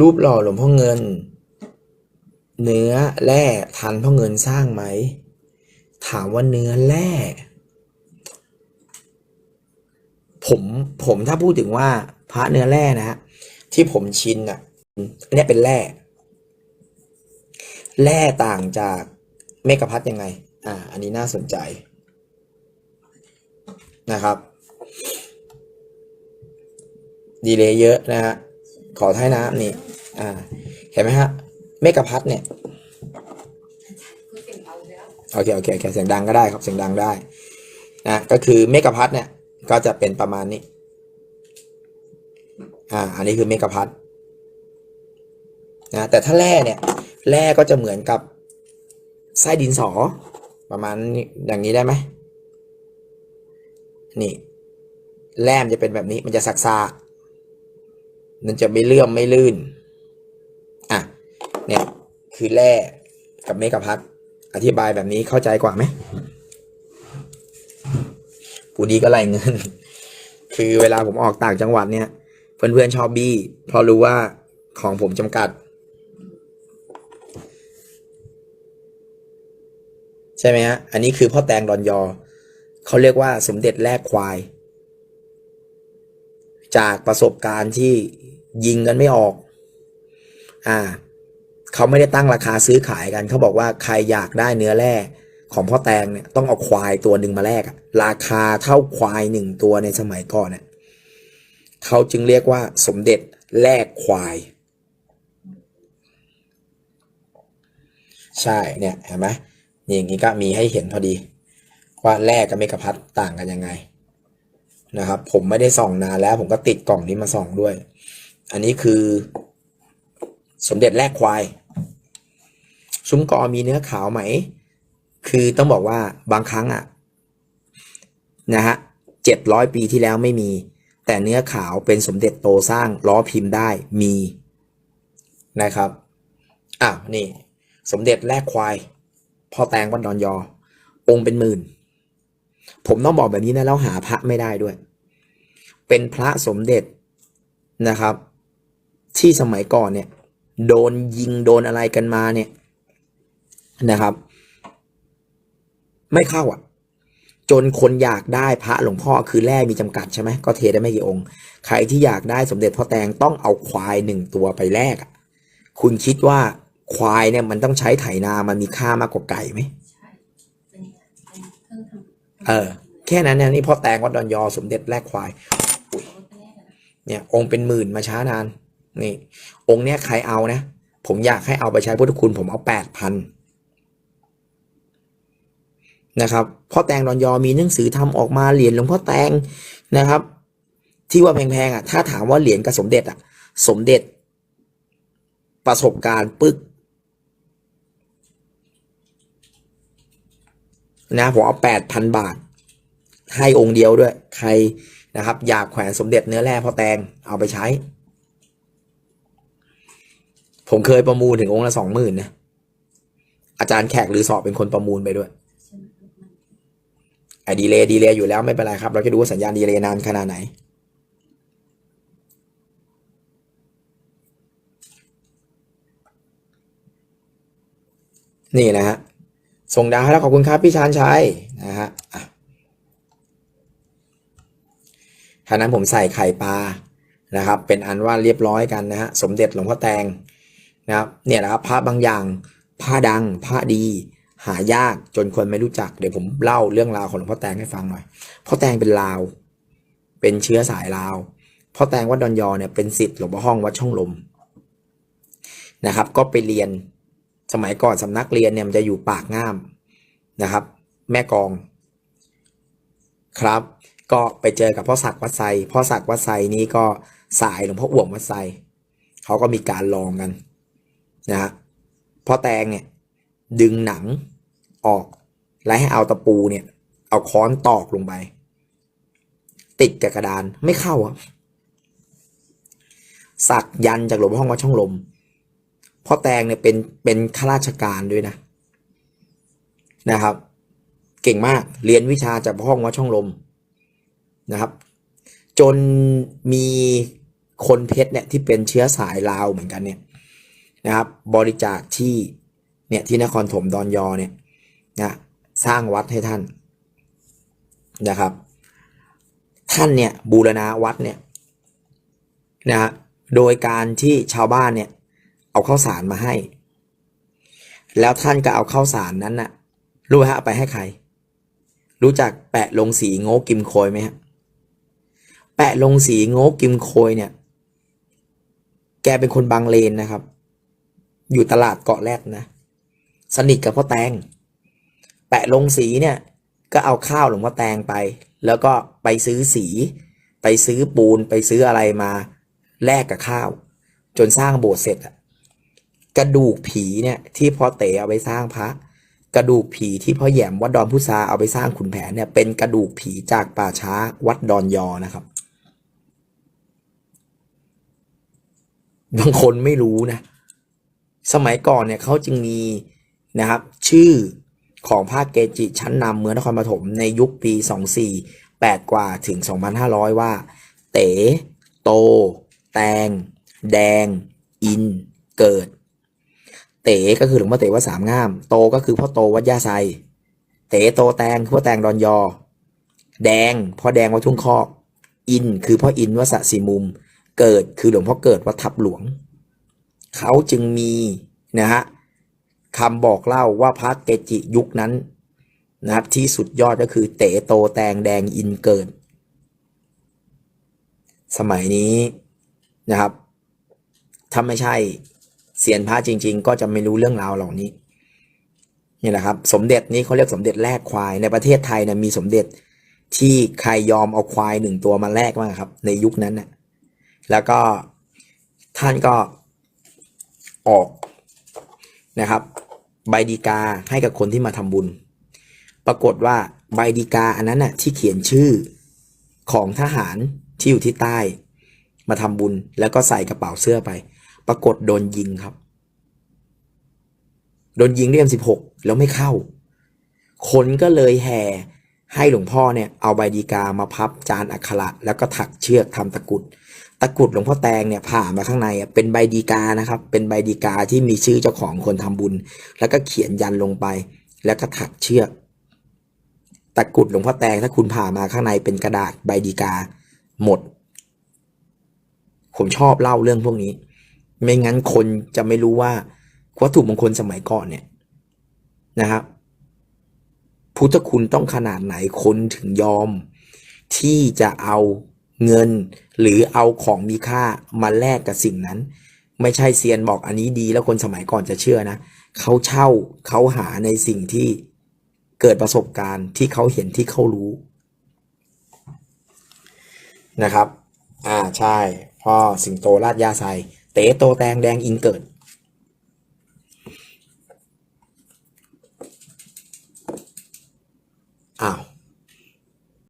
รูปหล่อหลวงพ่อเงิน เนื้อแร่ทันพ่อเงินสร้างไหม ถามว่าเนื้อแร่ผมผมถ้าพูดถึงว่าพระเนื้อแร่นะฮะที่ผมชินอะอันนี้เป็นแร่แร่ต่างจากเมกะพัทยังไง อ่า อันนี้น่าสนใจนะครับ ดีเลยเยอะนะฮะ ขอท้ายน้ำนี่ อ่า เห็นไหมฮะ เมกะพัทเนี่ย โอเค โอเค โอเค เสียงดังก็ได้ครับ เสียงดังได้ นะ ก็คือเมกะพัทเนี่ย ก็จะเป็นประมาณนี้ อ่า อันนี้คือเมกะพัทนะ แต่ถ้าแร่เนี่ย แร่ก็จะเหมือนกับไส้ดินสอ ประมาณอย่างนี้ได้ไหม นี่ แร่มจะเป็นแบบนี้ มันจะสักซา มันจะไม่เลื่อมไม่ลื่น อะ เนี่ย คือแร่กับเมกะพัทอธิบายแบบนี้เข้าใจกว่าไหมปูดีก็ไรเงิน คือเวลาผมออกต่างจังหวัดเนี่ย เพื่อนๆชอบบี้เพราะรู้ว่าของผมจำกัด ใช่ไหมฮะ อันนี้คือพ่อแตงดอนยอ เขาเรียกว่าสมเด็จแรกควาย จากประสบการณ์ที่ยิงกันไม่ออก อ่า เขาไม่ได้ตั้งราคาซื้อขายกัน เขาบอกว่าใครอยากได้เนื้อแร่ของพ่อแตงเนี่ยต้องเอาควายตัวหนึ่งมาแลกอะราคาเท่าควายหนึ่งตัวในสมัยก่อนเนี่ยเขาจึงเรียกว่าสมเด็จแลกควาย ใช่เนี่ยเห็นไหมนี่อย่างนี้ก็มีให้เห็นพอดี ว่าแลกกับเมกะพัทต่างกันยังไง นะครับ ผมไม่ได้ส่องนานแล้ว ผมก็ติดกล่องนี้มาส่องด้วย อันนี้คือ สมเด็จแรกควาย ซุ้มกอมีเนื้อขาวไหม คือต้องบอกว่าบางครั้งอะนะฮะเจ็ดร้อยปีที่แล้วไม่มี แต่เนื้อขาวเป็นสมเด็จโตสร้างล้อพิมพ์ได้มีนะครับอ้าวนี่ สมเด็จแรกควายพ่อแตงวัดดอนยอ องค์เป็นหมื่น ผมต้องบอกแบบนี้นะแล้วหาพระไม่ได้ด้วย เป็นพระสมเด็จนะครับ ที่สมัยก่อนเนี่ย โดนยิงโดนอะไรกันมาเนี่ยนะครับ ไม่เข้าอะ จนคนอยากได้พระหลวงพ่อคือแร่มีจำกัดใช่ไหมก็เทได้ไม่กี่องค์ ใครที่อยากได้สมเด็จพ่อแตงต้องเอาควายหนึ่งตัวไปแลกอะ คุณคิดว่าควายเนี่ยมันต้องใช้ไถนามันมีค่ามากกว่าไก่ไหม ใช่เป็นเป็นเครื่องทำ เออ แค่นั้นเนี่ยนี่พ่อแตงวัดดอนยอสมเด็จแรกควายเนี่ย องค์เป็นหมื่นมาช้านาน นี่ องค์เนี้ยใครเอานะ ผมอยากให้เอาไปใช้พุทธคุณ ผมเอาแปดพันนะครับพ่อแตงดอนยอมีหนังสือทำออกมาเหรียญหลวงพ่อแตงนะครับ ที่ว่าแพงๆอะ ถ้าถามว่าเหรียญกับสมเด็จอะ สมเด็จ ประสบการณ์ปึ๊ก นะผมเอาแปดพันบาท ให้องค์เดียวด้วย ใครนะครับ อยากแขวนสมเด็จเนื้อแร่พ่อแตงเอาไปใช้ ผมเคยประมูลถึงองค์ละสองหมื่นนะอาจารย์แขกหรือสอบเป็นคนประมูลไปด้วยไหมมันไอ้ดีเลย์ดีเลย์อยู่แล้วไม่เป็นไรครับ เราจะดูว่าสัญญาณดีเลย์นานขนาดไหนนี่นะฮะ ส่งดาวให้แล้วขอบคุณครับ พี่ชานชัยนะฮะท่านั้นผมใส่ไข่ปลานะครับ เป็นอันว่าเรียบร้อยกันนะฮะสมเด็จหลวงพ่อแตงนะครับเนี่ยนะครับพระบางอย่างผ้าดังผ้าดี หายากจนคนไม่รู้จัก เดี๋ยวผมเล่าเรื่องราวของหลวงพ่อแตงให้ฟังหน่อยพ่อแตงเป็นลาว เป็นเชื้อสายลาวพ่อแตงวัดดอนยอเนี่ยเป็นศิษย์หลวงพ่อห้องวัดช่องลมนะครับ ก็ไปเรียนสมัยก่อนสำนักเรียนเนี่ยมันจะอยู่ปากง่าม นะครับ แม่กอง ครับ ก็ไปเจอกับพ่อศักดิ์วัดไซพ่อศักดิ์วัดไซนี่ก็สายหลวงพ่ออ่วมวัดไซเขาก็มีการลองกันนะฮะพ่อแตงเนี่ยดึงหนังออก และให้เอาตะปูเนี่ย เอาค้อนตอกลงไป ติดกับกระดานไม่เข้าอะสักยันจากหลวงพ่อห้องวัดช่องลมพ่อแตงเนี่ยเป็นเป็นข้าราชการด้วยนะ นะครับ เก่งมากเรียนวิชาจากห้องวัดช่องลมนะครับ จนมีคนเพชรเนี่ยที่เป็นเชื้อสายลาวเหมือนกันเนี่ยนะครับ บริจาคที่เนี่ยที่นครถมดอนยอเนี่ยนะสร้างวัดให้ท่านนะครับ ท่านเนี่ยบูรณาวัดเนี่ยนะฮะโดยการที่ชาวบ้านเนี่ยเอาข้าวสารมาให้ แล้วท่านก็เอาข้าวสารนั้นน่ะ รู้ไหมฮะเอาไปให้ใคร รู้จักแปะลงสีโง่กิมโคยไหมฮะแปะลงสีโง่กิมโคยเนี่ย แกเป็นคนบางเลนนะครับ อยู่ตลาดเกาะแรดนะ สนิทกับพ่อแตง แปะลงสีเนี่ย ก็เอาข้าวหลวงพ่อแตงไป แล้วก็ไปซื้อสี ไปซื้อปูนไปซื้ออะไรมาแลกกับข้าว จนสร้างโบสถ์เสร็จอะกระดูกผีเนี่ยที่พ่อเต๋เอาไปสร้างพระ กระดูกผีที่พ่อแยมวัดดอนพุทราเอาไปสร้างขุนแผนเนี่ยเป็นกระดูกผีจากป่าช้าวัดดอนยอนะครับบางคนไม่รู้นะ สมัยก่อนเนี่ยเขาจึงมีนะครับ ชื่อของภาคเกจิชั้นนำเมืองนครปฐมในยุคปี 24 8 กว่าถึง 2,500 ว่า เต๋โต แตง แดง อิน เกิด เต๋ก็คือหลวงพ่อเต๋วัดสามงาม โตก็คือพ่อโตวัดย่าไซเต๋โตแตงคือพ่อแตงดอนยอ แดงพ่อแดงวัดทุ่งคอก อินคือพ่ออินวัดสะสีมุม เกิดคือหลวงพ่อเกิดวัดทับหลวง เขาจึงมีนะฮะคำบอกเล่าว่าพระเกจิยุคนั้นนะครับที่สุดยอดก็คือเต๋โตแตงแดงอินเกิด สมัยนี้นะครับถ้าไม่ใช่ เสียนพระจริง ๆ ก็จะไม่รู้เรื่องราวเหล่านี้นี่แหละครับ สมเด็จนี้เขาเรียกสมเด็จแลกควายในประเทศไทยนะมีสมเด็จที่ใครยอมเอาควายหนึ่งตัวมาแลกบ้างครับ ในยุคนั้นน่ะแล้วก็ท่านก็ออกนะครับ ใบดีกาให้กับคนที่มาทำบุญ ปรากฏว่าใบดีกาอันนั้นน่ะที่เขียนชื่อของทหารที่อยู่ที่ใต้ มาทำบุญแล้วก็ใส่กระเป๋าเสื้อไป ปรากฏโดนยิงครับ โดนยิงด้วย M16 แล้วไม่เข้า คนก็เลยแห่ให้หลวงพ่อเนี่ยเอาใบดีกามาพับจานอักขระแล้วก็ถักเชือกทำตะกุด ตะกุดหลวงพ่อแตงเนี่ยผ่ามาข้างในเป็นใบดีกานะครับ เป็นใบดีกาที่มีชื่อเจ้าของคนทำบุญ แล้วก็เขียนยันลงไป แล้วก็ถักเชือก ตะกุดหลวงพ่อแตงถ้าคุณผ่ามาข้างในเป็นกระดาษใบดีกาหมด ผมชอบเล่าเรื่องพวกนี้ ไม่งั้นคนจะไม่รู้ว่าวัตถุมงคลสมัยก่อนเนี่ยนะครับพุทธคุณต้องขนาดไหนคนถึงยอม ที่จะเอาเงินหรือเอาของมีค่ามาแลกกับสิ่งนั้น ไม่ใช่เซียนบอกอันนี้ดีแล้วคนสมัยก่อนจะเชื่อนะเขาเช่าเขาหาในสิ่งที่เกิดประสบการณ์ที่เขาเห็นที่เขารู้นะครับ อ่าใช่พ่อสิงโตราดยาไซ เต๋โตแตงแดงอิงเกิด อ้าว